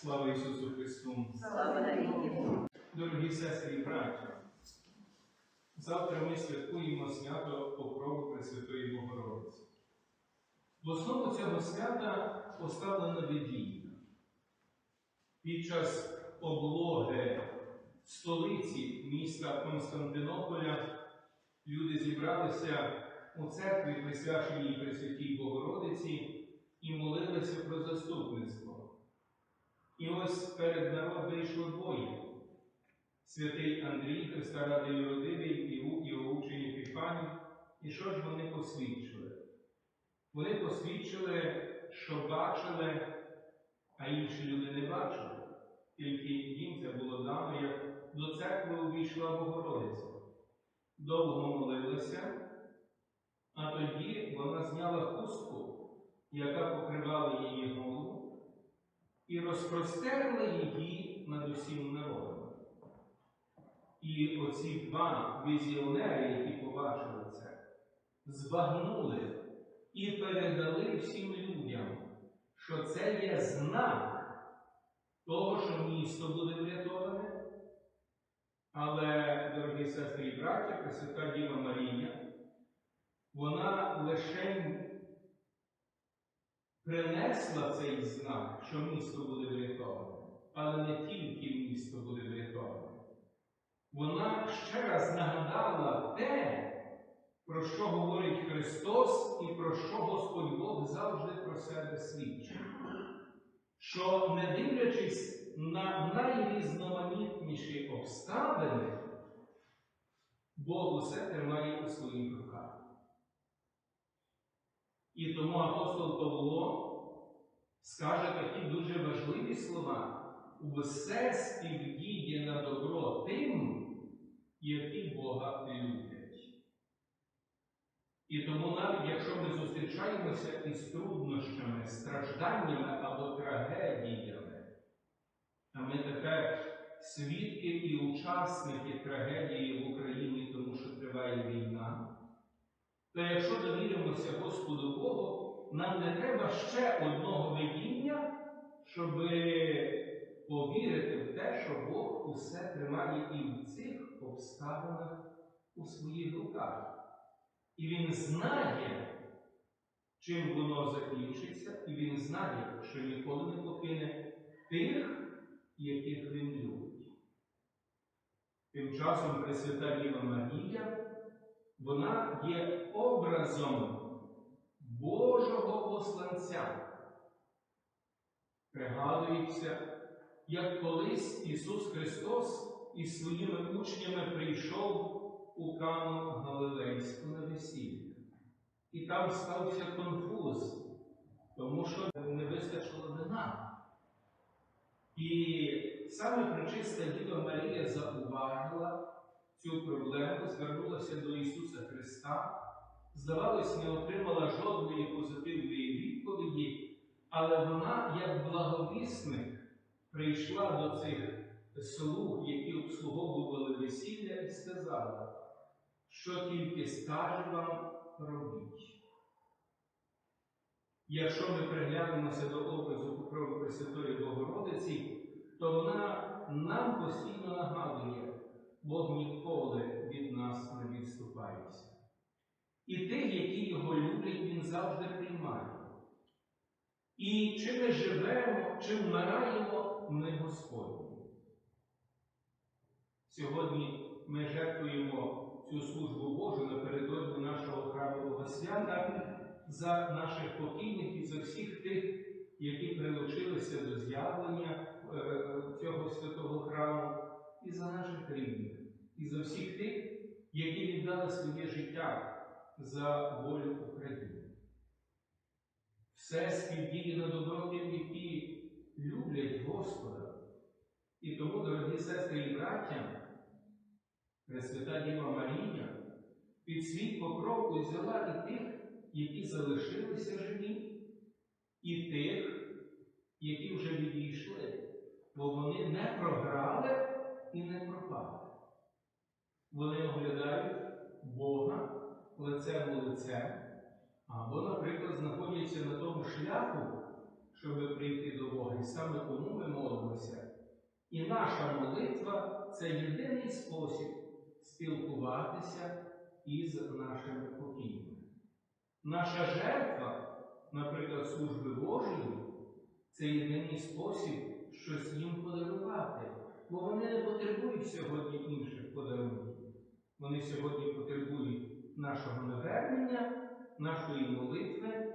Слава Ісусу Христу! Слава. Дорогі сестри і браття! Завтра ми святкуємо свято Покрову Пресвятої Богородиці. В основу цього свята поставлено видіння. Під час облоги столиці міста Константинополя люди зібралися у церкві, присвяченій Пресвятій Богородиці, і молилися про заступництво. І ось перед народ вийшло двоє. Святий Андрій, Христа ради Юродивий, і учень Епіфаній. І що ж вони посвідчили? Вони посвідчили, що бачили, а інші люди не бачили. Тільки їм це було дано, як до церкви увійшла Богородиця. Довго молилася, а тоді вона зняла хустку, яка покривала її голову, і розпростерла її над усім народом. І оці два візіонери, які побачили це, збагнули і передали всім людям, що це є знак того, що місто буде врятоване. Але, дорогі сестри і браття, Пресвята Діва Марія, вона лише принесла цей знак, що місто буде врятоване, але не тільки місто буде врятоване. Вона ще раз нагадала те, про що говорить Христос і про що Господь Бог завжди про себе свідчить. Що, не дивлячись на найрізноманітніші обставини, Бог усе тримає у своїх руках. І тому апостол Павло скаже такі дуже важливі слова. Усе співдіє на добро тим, які Бога люблять. І тому навіть якщо ми зустрічаємося із труднощами, стражданнями або трагедіями, а ми тепер свідки і учасники трагедії в Україні, тому що триває війна, то якщо довіримося Господу Богу, нам не треба ще одного видіння, щоб повірити в те, що Бог усе тримає і в цих обставинах у своїх руках. І Він знає, чим воно закінчиться, і Він знає, що ніколи не покине тих, яких він любить. Тим часом Пресвята Діва Марія, вона є образом Божого посланця. Пригадується, як колись Ісус Христос із своїми учнями прийшов у Кану Галилейську на весілля. І там стався конфуз, тому що не вистачило вина. І саме причиста Діва Марія зауважила цю проблему, звернулася до Ісуса Христа, здавалось, не отримала жодної позитивної відповіді, але вона, як благовісник, прийшла до цих слуг, які обслуговували весілля, і сказала, що тільки скаже вам, робіть. Якщо ми приглянемося до образу покрови Пресвятої Богородиці, то вона нам Бог ніколи від нас не відступається. І тих, які його люблять, він завжди приймає. І чи ми живемо, чи вмираємо, ми Господні. Сьогодні ми жертвуємо цю службу Божу напередодні нашого храмового свята за наших покійників, за всіх тих, які прилучилися до з'явлення е, цього святого храму, і за наших рідних, і за всіх тих, які віддали своє життя за волю України. Все співдіє на добро тим, які люблять Господа. І тому, дорогі сестри і браття, Пресвята Діва Марія під свій покров взяла і тих, які залишилися живі, і тих, які вже відійшли, бо вони не програли. Вони оглядають Бога лицем у лице, або, наприклад, знаходяться на тому шляху, щоб прийти до Бога. І саме тому ми молимося. І наша молитва це єдиний спосіб спілкуватися із нашими покійними. Наша жертва, наприклад, служби Божої, це єдиний спосіб щось їм подарувати, бо вони не потребують сьогодні інших подарунків. Вони сьогодні потребують нашого навернення, нашої молитви,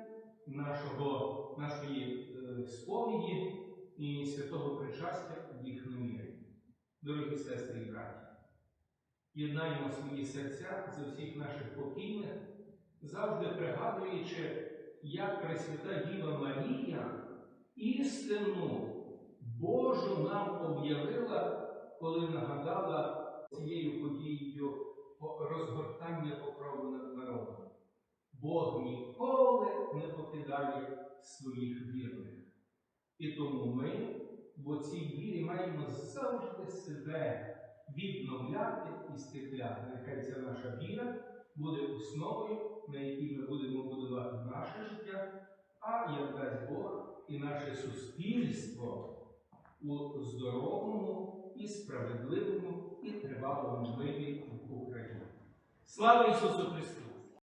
нашого, нашої е, сповіді і святого причастя в їх намірі. Дорогі сестри і браті, єднаємо свої серця з усіх наших покійних, завжди пригадуючи, як Пресвята Діва Марія істину Божу нам об'явила, коли нагадала цією подією розгортання покрову над народом. Бог ніколи не покидає своїх вірних. І тому ми в цій вірі маємо завжди себе відновляти і стекляти. Нехай ця наша віра буде основою, на якій ми будемо будувати наше життя, а як дасть Бог і наше суспільство у здоровому і справедливому і тривалому мирі в Україні. Слава Ісусу Христу!